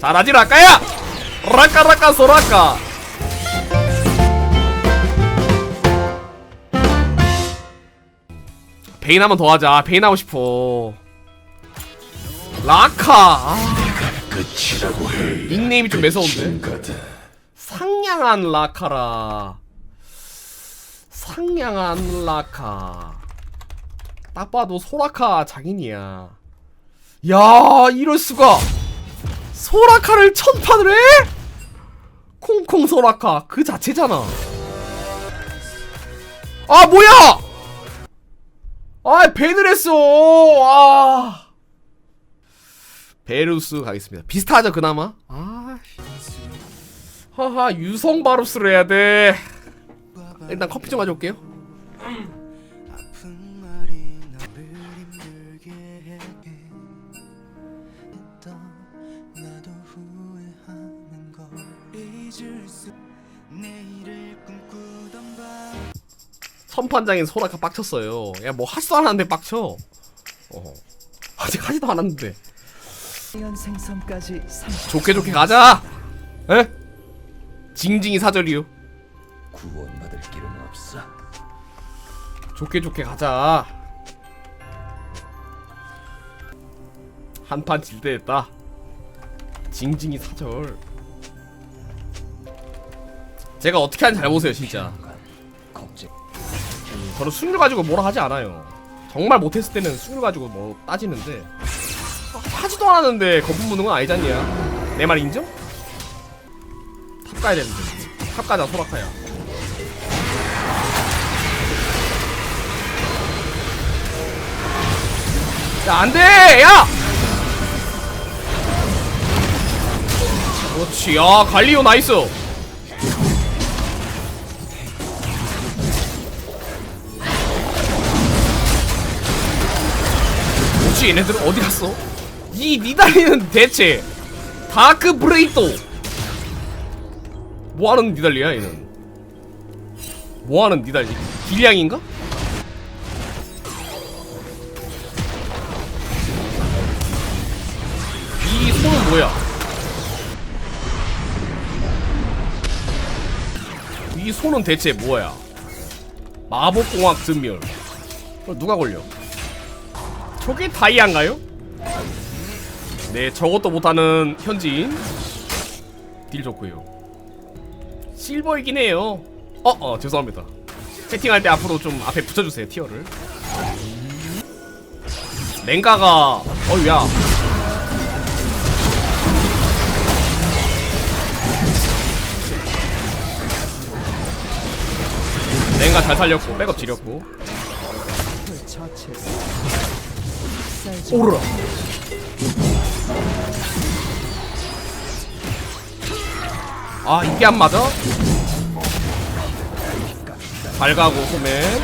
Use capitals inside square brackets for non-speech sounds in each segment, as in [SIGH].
잘하지 라까야? 라까 라까 소라까 베인 한번 더 하자. 베인 하고 싶어. 라카. 아. 닉네임이 좀 매서운데. 상냥한 라카라. 상냥한 라카. 딱 봐도 소라카 장인이야. 야 이럴 수가 소라카를 천판을 해? 콩콩 소라카 그 자체잖아. 아 뭐야! 아 밴을 했어. 아. 베루스 가겠습니다. 비슷하죠 그나마? 아 하하 유성 바루스를 해야 돼. 일단 커피 좀 가져올게요. 선판장인 소라카 빡쳤어요. 야 뭐 하지도 않았는데 빡쳐. 어. 아직 하지도 않았는데. 생선까지 30 좋게 좋게 가자. 에? 징징이 사절이요. 구원받을 길은 없어. 좋게 좋게 가자. 한판 질대했다. 징징이 사절. 제가 어떻게 하는지 잘 보세요 진짜. 걱정. 저는 승률 가지고 뭐라 하지 않아요. 정말 못했을 때는 승률 가지고 뭐 따지는데 아, 하지도 않았는데 거품 무는 건 아니잖냐. 내 말 인정? 탑 가야 되는데. 탑 가자 소라카야. 야 안돼 야. 그렇지 야 갈리오 나이스. 뭐지 얘네들은 어디 갔어? 이 니달리는 대체 다크 브레이또. 뭐하는 니달리야 얘는? 뭐하는 니달리? 길냥인가? 이 손은 뭐야? 이 손은 대체 뭐야? 마법공학 증멸 어, 누가 걸려 저게 다이아인가요? 네, 저것도 못하는 현지인. 딜 좋고요. 실버이긴 해요. 어, 어, 죄송합니다. 채팅할 때 앞으로 좀 앞에 붙여주세요, 티어를. 랭가가, 어우야. 랭가 잘 살렸고, 백업 지렸고. 오르라. 아 이게 안 맞아? 잘 가고 소맨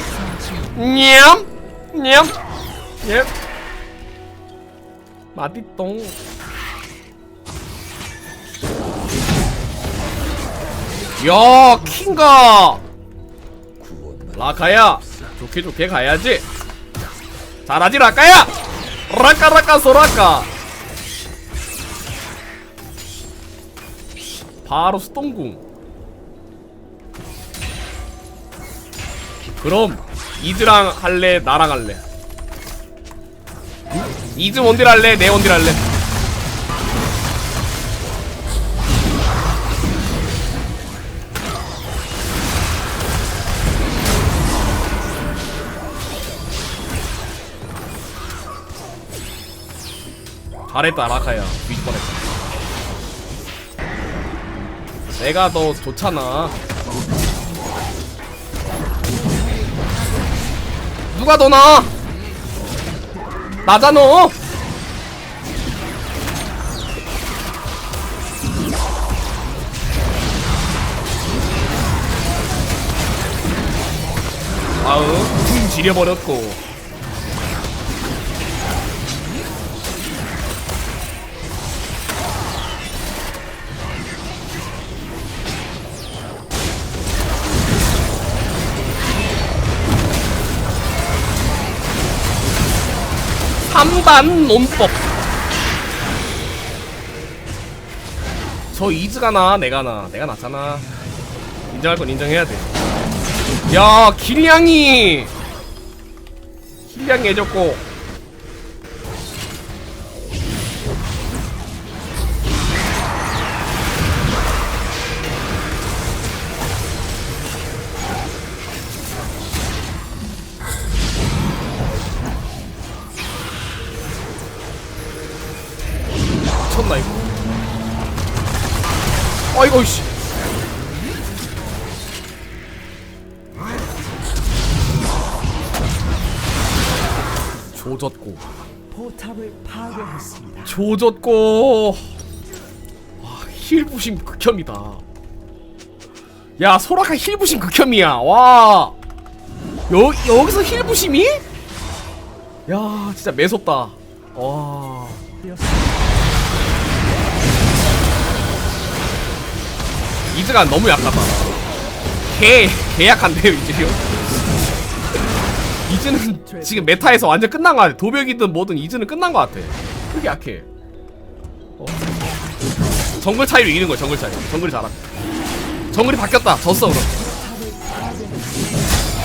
냠! 냠! 예 마디똥 야 킹가 라카야 좋게 좋게 가야지 잘하지 라카야 라카 소라카 바로 수동궁. 그럼 이즈랑 할래 나랑 할래? 이즈 원딜 할래 내 원딜 할래 잘했다 라카야 뒤질 뻔했다. 내가 더 좋잖아. 누가 더 나아 나잖아. 아우 쿵 지려버렸고 삼반 논법. 저 이즈가 나 내가 나 내가 낫잖아. 인정할 건 인정해야 돼야 길냥이! 길냥이 해줬고 아이고 씨. 조졌고. 포탑을 파괴했습니다. 조졌고. 와 힐부심 극혐이다. 야 소라카 힐부심 극혐이야. 와. 여, 여기서 힐부심이? 야 진짜 매섭다. 와 이즈가 너무 약하다. 개, 개 약한데요 이즈요? 이즈는 지금 메타에서 완전 끝난 거 같아. 도벽이든 뭐든 이즈는 끝난 거 같아. 그렇게 약해. 어. 정글 차이로 이기는 거야 정글 차이. 정글이 잘하 정글이 바뀌었다. 졌어 그럼.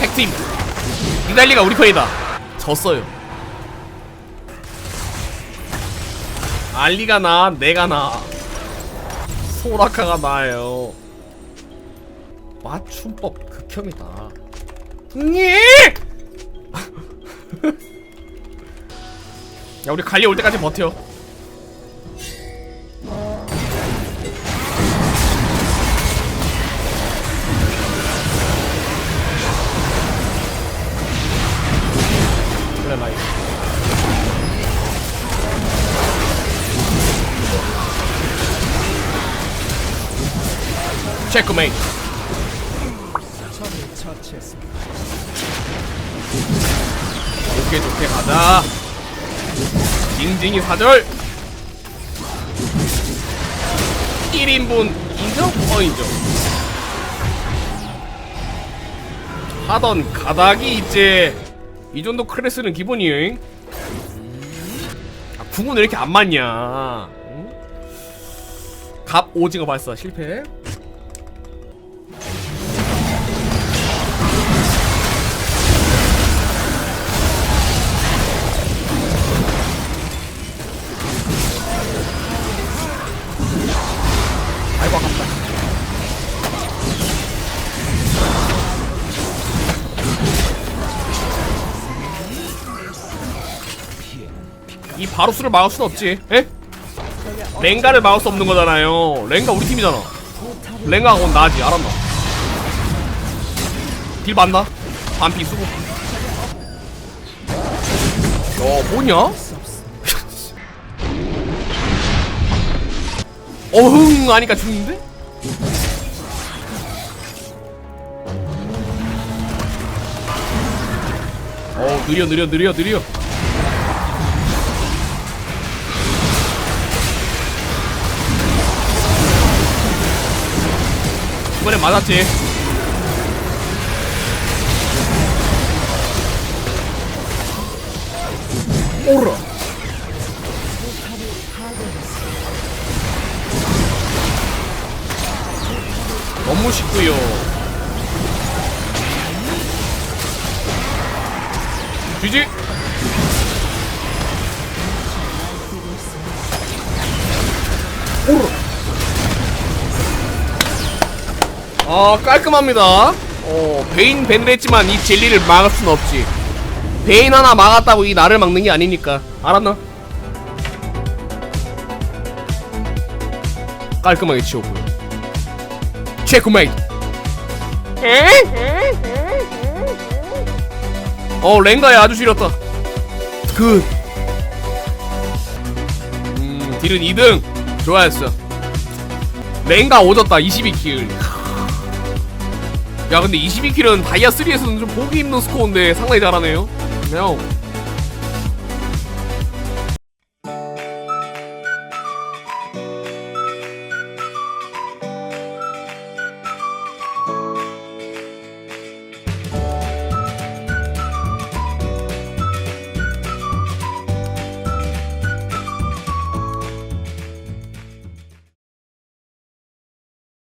핵팀. 니달리가 우리 편이다. 졌어요. 알리가 나 내가 나. 소라카가 나요 맞춤법 극혐이다. 흥이! [LAUGHS] 야 우리 갈리 올 때까지 버텨. 그래 나이 체크메이트 좋게 좋게 가자. 징징이 사절. 1인분 인정? 어 인정. 하던 가닥이 이제 이 정도 클래스는 기본이에요 아, 궁은 왜 이렇게 안 맞냐? 응? 갑 오징어 발사 실패 이 바루스를 막을 순 없지 에? 랭가를 막을 수 없는 거잖아요 랭가 우리 팀이잖아 랭가가 곧 나지 알았나 딜 맞나? 반피 쓰고 야 뭐냐? [LAUGHS] 어흥 하니까 죽는데? 어 느려 느려 느려 느려 이번에 맞았지. 오라. 너무 쉽고요. 뒤지 아 깔끔합니다. 어 베인 밴을 했지만 이 젤리를 막을 순 없지. 베인 하나 막았다고 이 나를 막는 게 아니니까. 알았나? 깔끔하게 치웠고요. 체크메이트 어 랭가야 아주 지렸다. 굿. 음, 딜은 2등. 좋아했어. 랭가 오졌다. 22킬 야 근데 22킬은 다이아 3에서는 좀 보기 힘든 스코어인데 상당히 잘하네요. 그냥